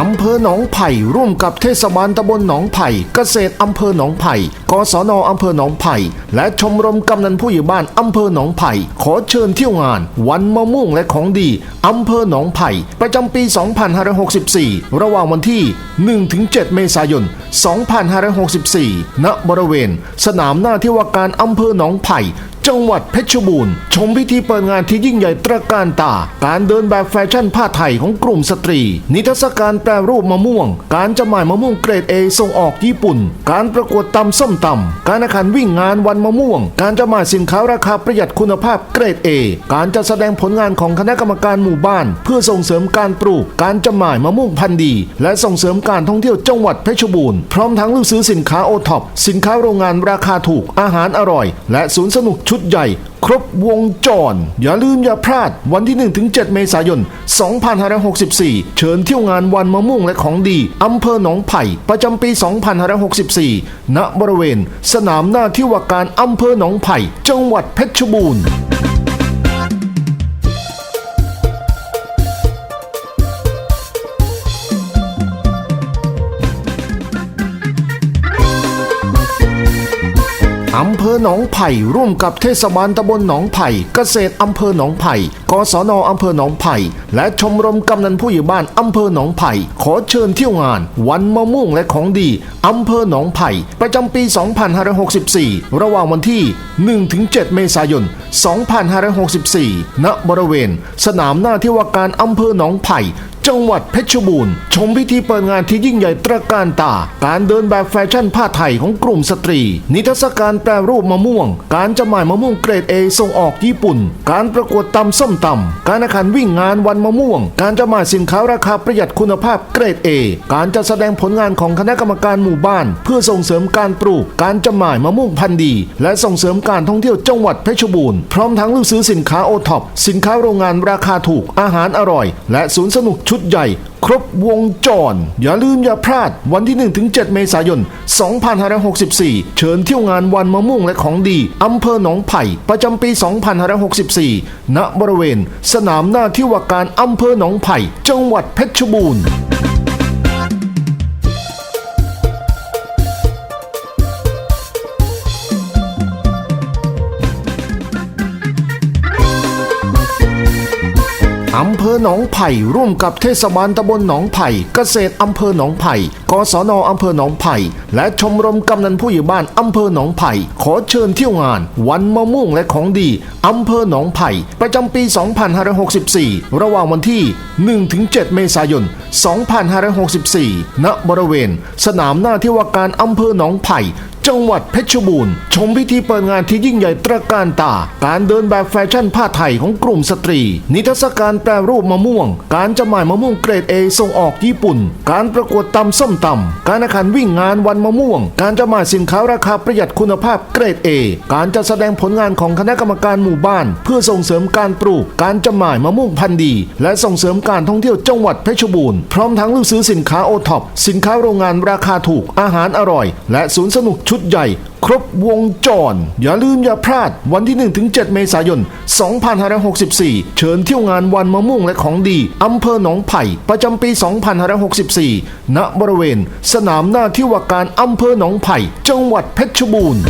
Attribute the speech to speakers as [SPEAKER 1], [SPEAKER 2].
[SPEAKER 1] อำเภอหนองไผ่ร่วมกับเทศบาลตำบลหนองไผ่เกษตรอำเภอหนองไผ่กศนอำเภอหนองไผ่และชมรมกำนันผู้ใหญ่บ้านอำเภอหนองไผ่ขอเชิญเที่ยวงาน วันมะม่วงและของดีอำเภอหนองไผ่ประจำปี 2564 ระหว่างวันที่ 1-7 เมษายน 2564 ณบริเวณ สนามหน้าที่ว่าการอำเภอหนองไผ่ จังหวัดเพชรบูรณ์ ชมพิธีเปิดงานที่ยิ่งใหญ่ตระการตา การเดินแบบแฟชั่นผ้าไทยของกลุ่มสตรี นิทรรศการแปรรูปมะม่วง การจำหน่ายมะม่วงเกรดเอส่งออกญี่ปุ่น การประกวดตำส้มตำการแข่งขันวิ่งงานวันมะม่วง การจำหน่ายสินค้าราคาประหยัดคุณภาพเกรดเอการจัดแสดงผลงานของคณะกรรมการหมู่บ้าน เพื่อส่งเสริมการปลูก การจำหน่ายมะม่วงพันธุ์ดี และส่งเสริมการท่องเที่ยวจังหวัดเพชรบูรณ์พร้อมทั้งลูกซื้อสินค้าโอท็อปสินค้าโรงงานราคาถูกอาหารอร่อย และศูนย์สนุกชุดใหญ่ ครบวงจร อย่าลืมอย่าพลาดวันที่ 1-7 เมษายน 2564 เชิญเที่ยวงานวันมะม่วงและของดีอำเภอหนองไผ่ ประจำปี 2564 ณ บริเวณ สนามหน้าที่ว่าการอำเภอหนองไผ่ จังหวัดเพชรบูรณ์ อำเภอหนองไผ่ร่วมกับเทศบาลตำบลหนองไผ่เกษตรอำเภอหนองไผ่กศนอำเภอหนองไผ่และชมรมกำนันผู้ใหญ่บ้านอำเภอหนองไผ่ขอเชิญเที่ยวงาน วันมะม่วงและของดีอำเภอหนองไผ่ประจำปี 2564 ระหว่างวันที่ 1-7 เมษายน 2564 ณบริเวณ สนามหน้าที่ว่าการอำเภอหนองไผ่ จังหวัดเพชรบูรณ์ ชมพิธีเปิดงานที่ยิ่งใหญ่ตระการตา การเดินแบบแฟชั่นผ้าไทยของกลุ่มสตรี นิทรรศการแปรรูปมะม่วง การจำหน่ายมะม่วงเกรดเอส่งออกญี่ปุ่น การประกวดตำส้มตำการแข่งขันวิ่งงานวันมะม่วง การจำหน่ายสินค้าราคาประหยัดคุณภาพเกรดเอการจัดแสดงผลงานของคณะกรรมการหมู่บ้าน เพื่อส่งเสริมการปลูก การจำหน่ายมะม่วงพันธุ์ดี และส่งเสริมการท่องเที่ยวจังหวัดเพชรบูรณ์พร้อมทั้งลูกซื้อสินค้าโอท็อปสินค้าโรงงานราคาถูกอาหารอร่อย และศูนย์สนุกชุดใหญ่ ครบวงจร อย่าลืมอย่าพลาดวันที่ 1-7 เมษายน 2564 เชิญเที่ยวงานวันมะม่วงและของดีอำเภอหนองไผ่ ประจำปี 2564 ณ บริเวณ สนามหน้าที่ว่าการอำเภอหนองไผ่ จังหวัดเพชรบูรณ์ อำเภอหนองไผ่ร่วมกับเทศบาลตำบลหนองไผ่เกษตรอำเภอหนองไผ่กศนอำเภอหนองไผ่และชมรมกำนันผู้ใหญ่บ้านอำเภอหนองไผ่ขอเชิญเที่ยวงาน วันมะม่วงและของดีอำเภอหนองไผ่ประจำปี 2564 ระหว่างวันที่ 1-7 เมษายน 2564 ณบริเวณ สนามหน้าที่ว่าการอำเภอหนองไผ่ จังหวัดเพชรบูรณ์ ชมพิธีเปิดงานที่ยิ่งใหญ่ตระการตา การเดินแบบแฟชั่นผ้าไทยของกลุ่มสตรี นิทรรศการแปรรูปมะม่วง การจำหน่ายมะม่วงเกรดเอส่งออกญี่ปุ่น การประกวดตำส้มตำการแข่งขันวิ่งงานวันมะม่วง การจำหน่ายสินค้าราคาประหยัดคุณภาพเกรดเอการจัดแสดงผลงานของคณะกรรมการหมู่บ้าน เพื่อส่งเสริมการปลูก การจำหน่ายมะม่วงพันธุ์ดี และส่งเสริมการท่องเที่ยวจังหวัดเพชรบูรณ์พร้อมทั้งลูกซื้อสินค้าโอท็อปสินค้าโรงงานราคาถูกอาหารอร่อย และศูนย์สนุกชุดดใหญ่ ครบวงจร อย่าลืมอย่าพลาดวันที่ 1-7 เมษายน 2564 เชิญเที่ยวงานวันมะม่วงและของดีอำเภอหนองไผ่ ประจำปี 2564 ณ บริเวณ สนามหน้าที่ว่าการอำเภอหนองไผ่ จังหวัดเพชรบูรณ์